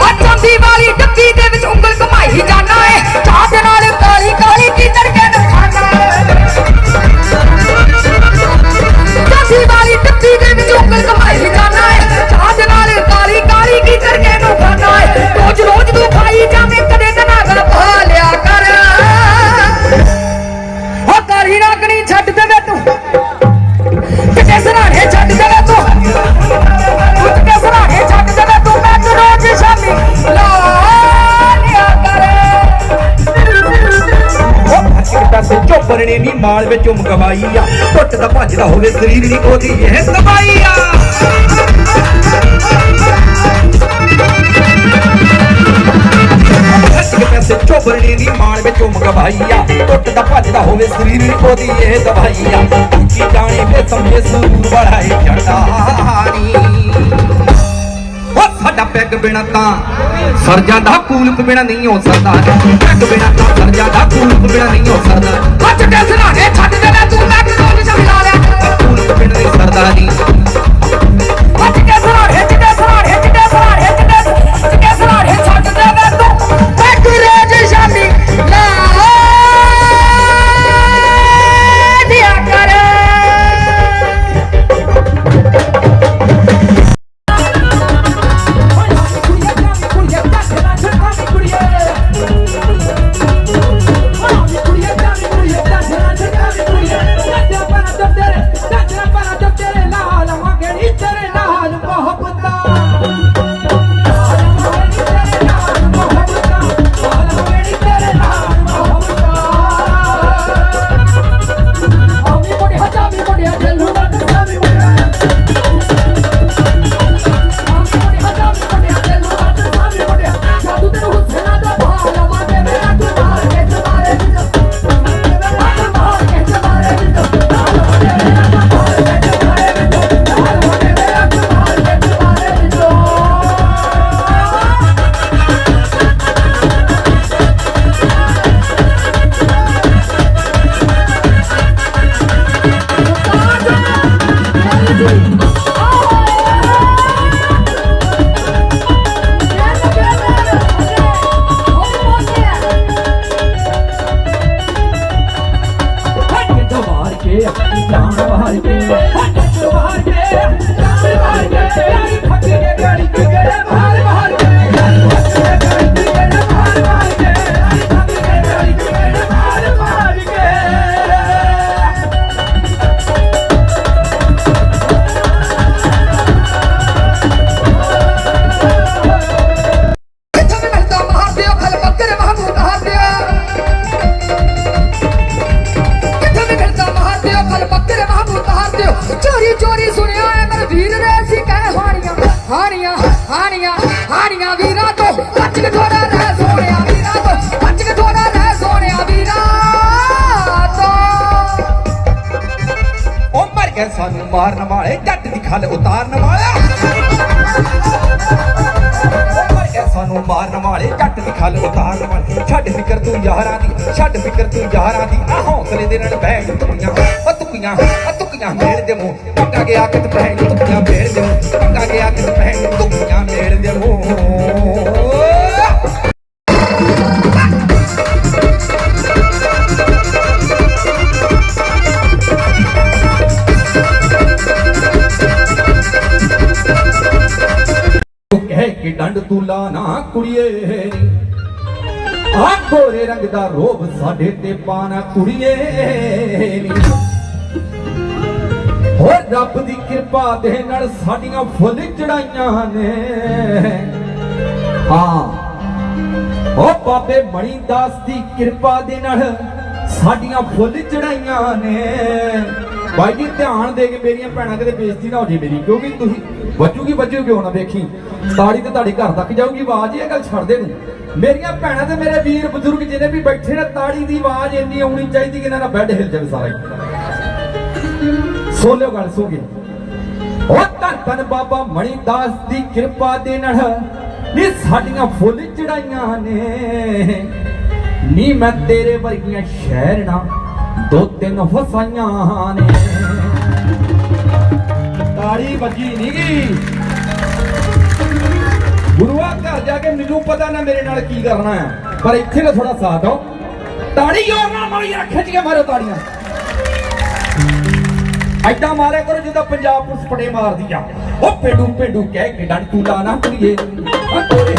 ਆ ਚਾਂਦੀ ਵਾਲੀ ਡੱਬੀ ਦੇ ਵਿੱਚ ਉਂਗਲ ਘਮਾਈ ਜਾਣਾ ਏ। ਚਾਹ ਦੇ ਨਾਲ ਕਾਲੀ ਕਾਲੀ ਵਿੱਚੋਂ ਮਗਵਾਈ ਆ। ਟੁੱਟ ਦਾ ਭੱਜਦਾ ਹੋਵੇ ਸਰੀਰ ਨਹੀਂ ਉਹਦੀ ਇਹ ਦਵਾਈ ਆ। ਇੱਕ ਪਾਸੇ ਝੋਪਰ ਮਾਲ ਵਿੱਚੋਂ ਮਗਵਾਈ ਆ। ਟੁੱਟ ਦਾ ਭੱਜਦਾ ਹੋਵੇ ਸਰੀਰ ਨਹੀਂ ਉਹਦੀ ਇਹ ਦਵਾਈ ਆ। ਉੱਚੀ ਜਾਣੇ ਵੇ ਸਮਝੇ ਸੂਰ ਬੜਾਏ ਜਟਾਰੀ ਉਹ ਸਾਡਾ ਪੈਗ ਬਿਨਾ ਤਾਂ ਸਰ ਦਾ ਕੂਲਪ ਬਿਨਾ ਨਹੀਂ ਹੋ ਸਕਦਾ। ਪੈਗ ਬਿਨਾ ਤਾਂ ਸਰ ਜਾਂਦਾ ਕੂਲਪ ਬਿਨਾ ਨਹੀਂ ਹੋ ਸਕਦਾ। ਅੱਜ ਤੇ ਮਾਰਨ ਵਾਲੇ, ਜੱਟ ਦੀ ਖਲ ਉਤਾਰਨ ਵਾਲਾ ਸਾਨੂੰ ਮਾਰਨ ਵਾਲੇ, ਜੱਟ ਦੀ ਖਲ ਉਤਾਰਨ ਵਾਲੇ। ਛੱਡ ਫਿਕਰ ਤੂੰ ਯਾਰਾਂ ਦੀ, ਛੱਡ ਫਿਕਰ ਤੂੰ ਯਾਰਾਂ ਦੀ। ਆ ਹੌਸਲੇ ਦੇ ਨਾਲ ਬੈਠ ਤੁਕੀਆਂ ਉਹ ਤੁਕੀਆਂ ਉਹ ਤੁਕੀਆਂ ਮੇੜ ਦੇ ਮੂੰਹ। ਪੱਕਾ ਗਿਆ ਕਿਤ ਪਹਿਣ ਤੁਕੀਆਂ ਮੇੜ ਦੇ ਮੂੰਹ। ਪੱਕਾ ਗਿਆ ਕਿਤ ਪਹਿਣ ਤੁਕੀਆਂ ਮੇੜ ਦੇ ਮੂੰਹ। ਕਹਿ ਤੂੰ ਲਾ ਨਾ ਕੁੜੀਏ। ਆ ਗੋਰੇ ਰੰਗ ਦਾ ਰੋਬ ਸਾਡੇ ਤੇ ਪਾਣਾ ਕੁੜੀਏ। ਹੋ ਰੱਬ ਦੀ ਕਿਰਪਾ ਦੇ ਨਾਲ ਸਾਡੀਆਂ ਫੁੱਲ ਚੜਾਈਆਂ ਨੇ। ਹਾਂ। ਉਹ ਬਾਬੇ ਮਣੀ ਦਾਸ ਦੀ ਕਿਰਪਾ ਦੇ ਨਾਲ ਸਾਡੀਆਂ ਫੁੱਲ ਚੜਾਈਆਂ ਨੇ। ਬਾਈ ਜੀ, ਧਿਆਨ ਦੇ ਕੇ ਮੇਰੀਆਂ ਭੈਣਾਂ ਕਿਤੇ ਬੇਇੱਜ਼ਤੀ ਨਾ ਹੋ ਜੇ ਮੇਰੀ, ਕਿਉਂਕਿ ਤੁਸੀਂ ਵੱਜੂਗੀ, ਵੱਜੂ ਕਿਉਂ ਨਾ ਵੇਖੀ? ਤਾੜੀ ਤੇ ਤੁਹਾਡੇ ਘਰ ਤੱਕ ਜਾਊਗੀ ਆਵਾਜ਼, ਇਹ ਗੱਲ ਛੱਡ ਦੇ ਨੂੰ ਮੇਰੀਆਂ ਭੈਣਾਂ ਤੇ ਮੇਰੇ ਵੀਰ ਬਜ਼ੁਰਗ ਜਿਹਨੇ ਵੀ ਬੈਠੇ ਨੇ, ਤਾੜੀ ਦੀ ਆਵਾਜ਼ ਇੰਨੀ ਆਉਣੀ ਚਾਹੀਦੀ ਕਿ ਇਹਨਾਂ ਦਾ ਬੈੱਡ ਹਿਲ ਜਾਵੇ ਸਾਰਾ। ਹੀ ਸੋ ਲਿਓ ਗੱਲ ਸੋ ਗਏ ਉਹ ਧੰਨ ਧੰਨ ਬਾਬਾ ਮਣੀ ਦਾਸ ਦੀ ਕਿਰਪਾ ਦੇ ਨਾਲ ਨੀ ਸਾਡੀਆਂ ਫੁੱਲ ਚੜਾਈਆਂ ਨੇ। ਨੀ ਮੈਂ ਤੇਰੇ ਵਰਗੀਆਂ ਸ਼ਹਿਰ ਨਾ ਦੋ ਤਿੰਨ ਫਸਾਈਆਂ ਨੇ। ਤਾੜੀ ਵੱਜੀ ਨੀਗੀ ਗੁਰੂਆ ਘਰ ਜਾ ਕੇ ਮੈਨੂੰ ਪਤਾ ਨਾ ਮੇਰੇ ਨਾਲ ਕੀ ਕਰਨਾ ਹੈ। ਪਰ ਇੱਥੇ ਨਾ ਥੋੜਾ ਸਾਥ ਦਿਓ। ਤਾੜੀ ਯੋਰ ਨਾਲ ਮਾਰੀ ਯਾਰ ਖਿੱਚ ਮਾਰੋ ਤਾੜੀਆਂ। ਐਦਾਂ ਮਾਰਿਆ ਕਰੋ ਜਿੱਦਾਂ ਪੰਜਾਬ ਪੁਲਿਸ ਪੜੇ ਮਾਰਦੀ ਆ। ਉਹ ਪੇਡੂ ਪੇਡੂ ਕਹਿ ਕੇ ਡੰਡ ਤੂੰ ਲਾ ਨਾ ਕੁੜੀਏ। ਆ ਤੋਰੇ